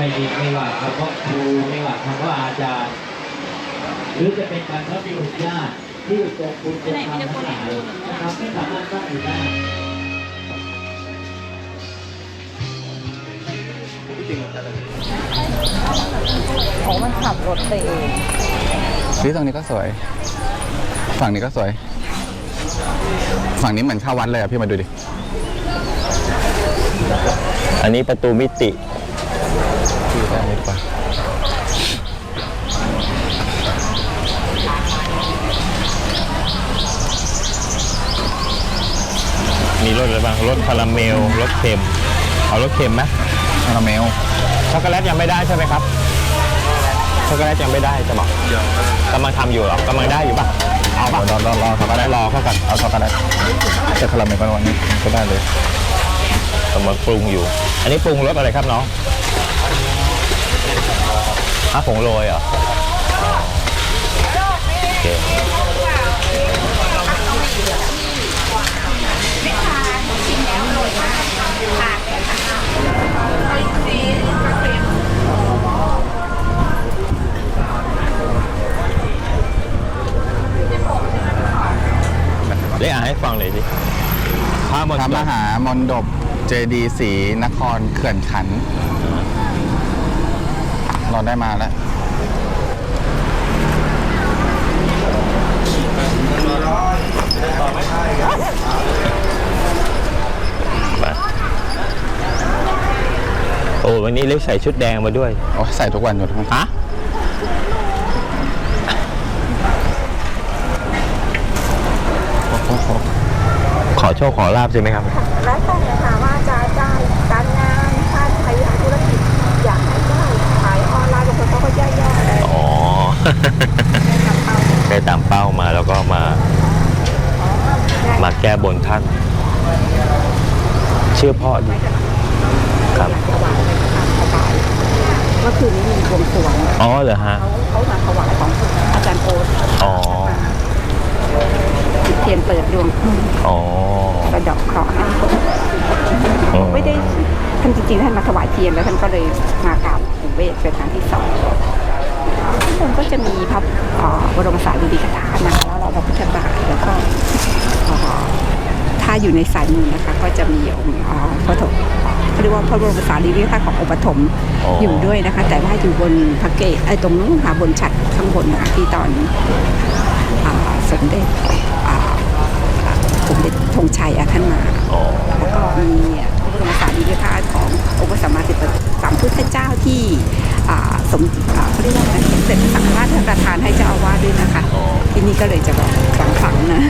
ไม่มีไม่ว่าคำว่าครูไม่ว่าคำว่าอาจารย์ หรือจะเป็นการรับผิดญาติที่ตรงคุณจะทำทั้งหลายนะครับไม่สามารถตั้งอยู่ได้อ๋อมันขับรถไปเองนี่ตรงนี้ก็สวย ฝั่งนี้ก็สวย ฝั่งนี้เหมือนเข้าวัดเลยอะพี่มาดูดิ อันนี้ประตูมิติ พี่ได้ไหมดีกว่า มีรสอะไร บ้างรสคาราเมลรสเค็ม เอารสเค็มไหมคาราเมลช็อกโกแลตยังไม่ได้ใช่ไหมครับช็อกโกแลตยังไม่ได้จะบอกกำลังทำอยู่เหรอกำลังได้อยู่ปะเอาปะรอรอรอช็อกโกแลตรอเข้ากันเอาช็อกโกแลตแต่คาราเมลก็วันนี้ก็ได้เลยกำลังปรุงอยู่ อันนี้ปรุงรสอะไรครับน้องฮะผงโรยเหรอโอเค เรียกอ่านให้ฟังหน่อยสิพระมณพระฑมลหามนดบเจดีย์ศรีนครเขื่อนขันธ์เราได้มาแล้ว มาโอ้ วันนี้เล็กใส่ชุดแดงมาด้วยโอ้ใส่ทุกวันอยู่ทุกวันฮะขอโชคขอลาบใช่ไหมครับ แล้วแต่เลยค่ะว่าจะได้การงานถ้าใครอยากธุรกิจอยากให้ได้ขายออนไลน์บางคนเขาก็ย่อยๆเลยอ๋อ ได้ตามเป้ามาแล้วก็มา มาแก้บนท่านชื่อพ่อดี ครับ ถวายเลยค่ะถวายเมื่อคืนนี้มีบวงสรวงอ๋อเหรอฮะ เขาเขามาถวายของอาจารย์โอ๊ตอ๋อ จุดเทียนเปิดดวงอ๋อ กระดอกเคราะห์ให้คนอ๋อไม่ได้ท่านจริงๆท่านมาถวายเทียนแล้วท่านก็เลยมากราบหลวงเวทเป็นครั้งที่สองข้างบนก็จะมีพระเอ่อบรมสารีริกธาตุนะคะแล้วเราพระพุทธบาทแล้วก็เอ่อถ้าอยู่ในสายมือนะคะ ก็จะมีองค์เอ่อพระถม เขาเรียกว่าพระบรมสารีริกธาตุขององค์ปฐมอ๋อออยู่ด้วยนะคะ แต่ว่าอยู่บนพระเกศไอ้ตรงนู้นค่ะบนฉัดข้างบนนะคะที่ตอนอ่าสมเด็จอ่าสมเด็จธงชัยอะท่านมาอ๋อแล้วก็มีพระบรมสารีริกธาตุขององค์พระสัมมาสัมพุทธสัมพุทธเจ้าที่อ่าสมอ่าเขาเรียกว่าอะไรสมเด็จพระสังฆราชท่านประทานให้เจ้าอาวาสด้วยนะคะอ๋อที่นี่ก็เลยจะแบบขลังๆนะ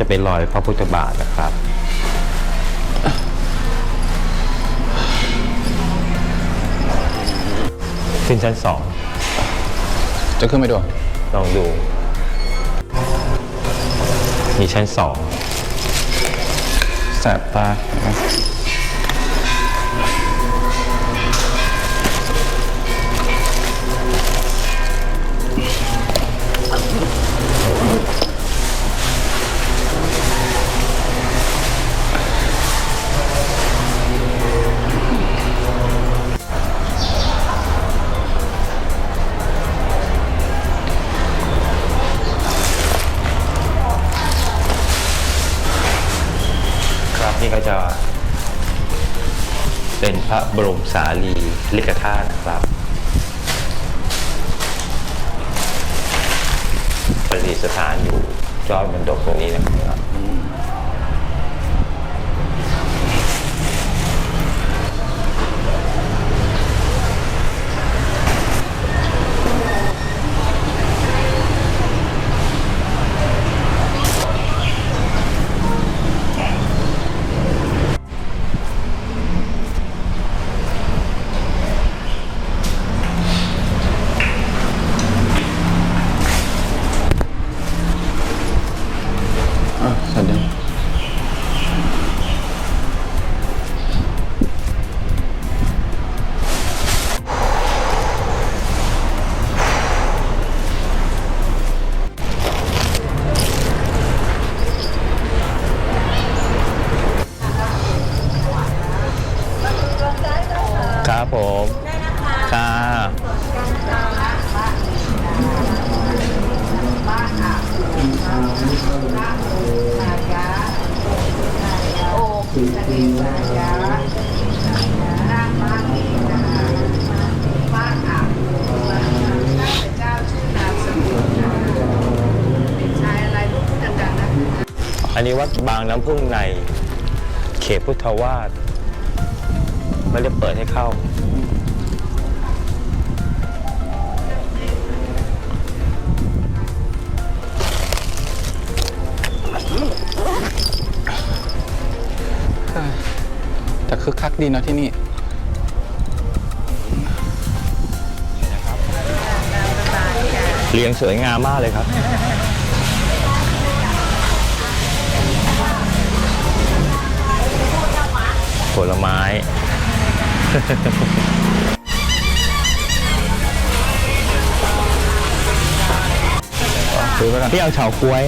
จะเป็นรอยพระพุทธบาทนะครับ ขึ้นชั้นสองจะขึ้นไปดูลองดู มีชั้นสอง แสบตา นี่ก็จะเป็นพระบรมสารีริกธาตุนะครับประดิษฐานอยู่จอดบนดกตรงนี้นะครับ อันนี้วัดบางน้ำพึ่งใน เขตพุทธวาสไม่ได้เปิดให้เข้า แต่คึกคักดีเนาะที่นี่ เรียงสวยงามมากเลยครับ ผลไม้ ซื้อไปกันพี่เอาเฉาก๊วย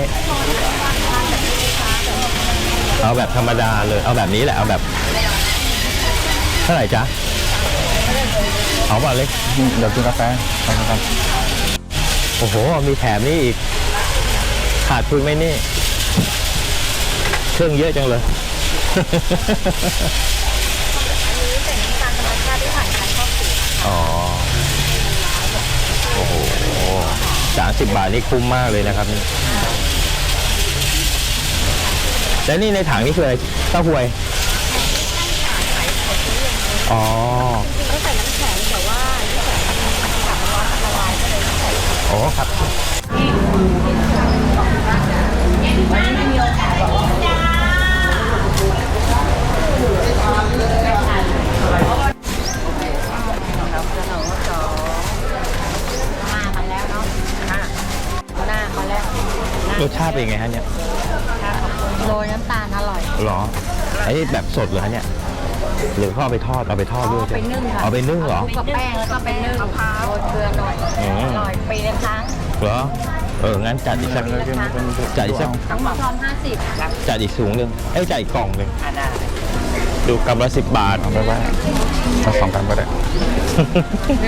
เอาแบบธรรมดาเลย เอาแบบนี้แหละ เอาแบบ เท่าไหร่จ๊ะ เอาเปล่าเล็ก เดี๋ยวกินกาแฟไปกันโอ้โห มีแถมนี่อีก ขาดทุนไหมนี่ เครื่องเยอะจังเลย อ๋อ โอ้โหสามสิบบาทนี่คุ้มมากเลยนะครับนี่แล้วนี่ในถังนี่คืออะไรเต้าหวย อ๋ออ๋อครับ เป็นไงฮะเนี่ยโรยน้ำตาลอร่อย หรอไอ้นี่แบบสดเหรอฮะเนี่ยหรือเขาเอาไปทอดเอาไปทอดด้วยใช่ไปไหมนึ่งค่ะ เอาไปนึ่งเหรอ คลุกกับแป้งแล้วก็ไปนึ่งมะพร้าวโรยเกลือหน่อยอืม อร่อยปีละครั้งเหรอเอองั้นจัดอีกสักจัดอีกสักทั้งหมดพร้อมห้าสิบจัดอีกสูงหนึ่งเอ้ยจัดอีกกล่องหนึ่งดูกำละสิบบาทเอาไปไว้เอาสองกันก็ได้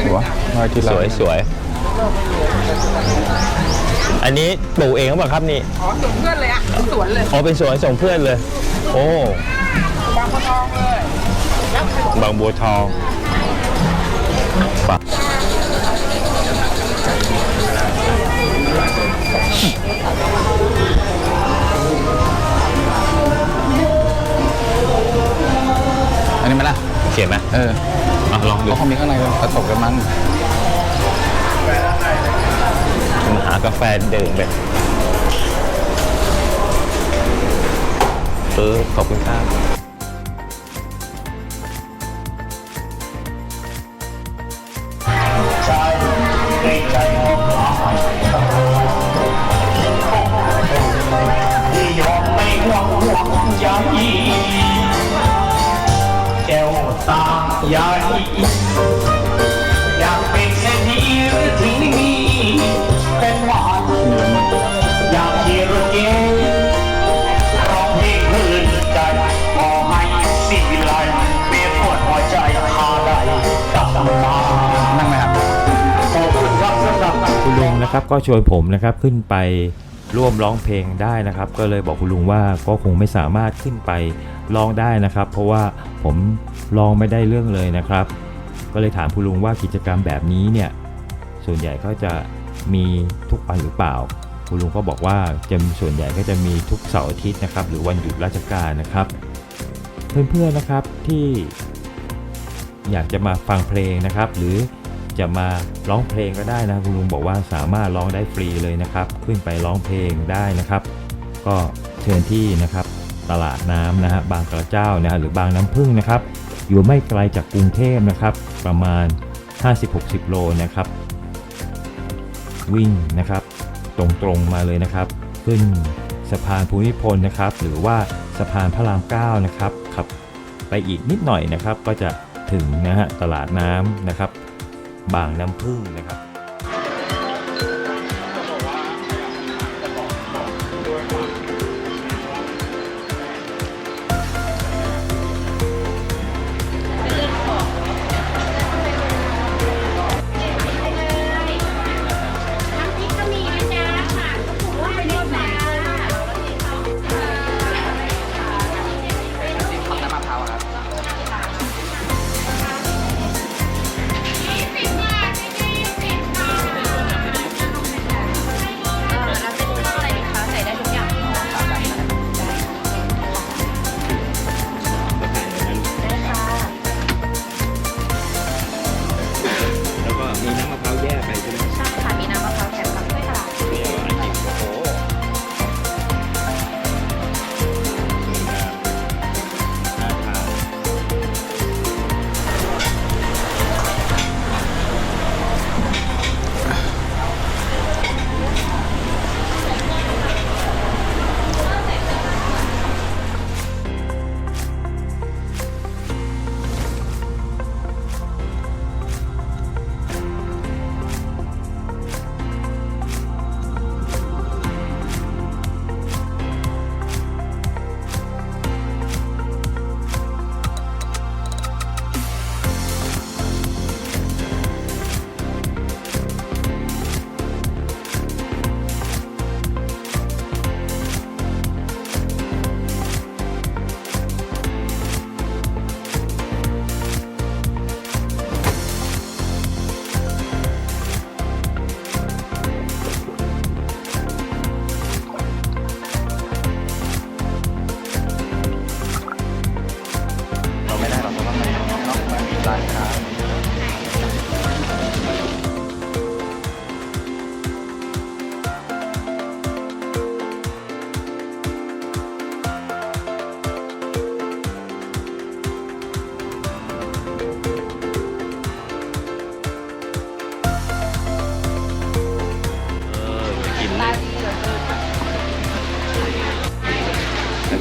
หัวน้อยที่สเราวยสวย อันนี้ปลูกเองหรือเปล่าครับนี่ อ๋อส่งเพื่อนเลยอะสวนเลยอ๋อเป็นสวนส่งเพื่อนเลย โอ้บางบัวทองเลยบางบัวทองปะอันนี้ไหมล่ะโอเคไหมเอออะลองดูเพราะเขามีข้างในผสมกับมัน หากาแฟดื่มไปเออขอบคุณครับที่ยอมไม่ห่วงห่วงใยแก้วตาใหญ่อ นะครับก็ชวนผมนะครับขึ้นไปร่วมร้องเพลงได้นะครับ ก็เลยบอกคุณลุงว่าก็คงไม่สามารถขึ้นไปร้องได้นะครับ เพราะว่าผมร้องไม่ได้เรื่องเลยนะครับ ก็เลยถามคุณลุงว่ากิจกรรมแบบนี้เนี่ยส่วนใหญ่ก็จะมีทุกวันหรือเปล่า คุณลุงก็บอกว่าจะส่วนใหญ่ก็จะมีทุกเสาร์อาทิตย์นะครับ หรือวันหยุดราชการนะครับ เพื่อนๆนะครับที่อยากจะมาฟังเพลงนะครับ หรือ จะมาร้องเพลงก็ได้นะคุณลุงบอกว่าสามารถร้องได้ฟรีเลยนะครับ ขึ้นไปร้องเพลงได้นะครับ ก็เชิญที่นะครับ ตลาดน้ำนะฮะบางกระเจ้านะฮะหรือบางน้ำพึ่งนะครับ อยู่ไม่ไกลจากกรุงเทพนะครับ ประมาณ 50-60 โลนะครับ วิ่งนะครับตรงๆมาเลยนะครับ ขึ้นสะพานภูมิพลนะครับ หรือว่าสะพานพระราม9นะครับขับไปอีกนิดหน่อยนะครับ ก็จะถึงนะฮะตลาดน้ำนะครับ บางน้ำผึ้งนะครับ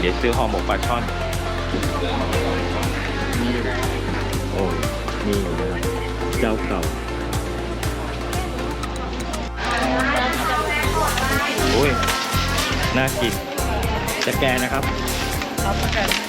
ดี๋ยวซื้อห่อหมกปลาช่อนโอ้ยนี่เลยเจ้าเก่าโอ้ยน่ากินจะแกนะครับอันนี้ร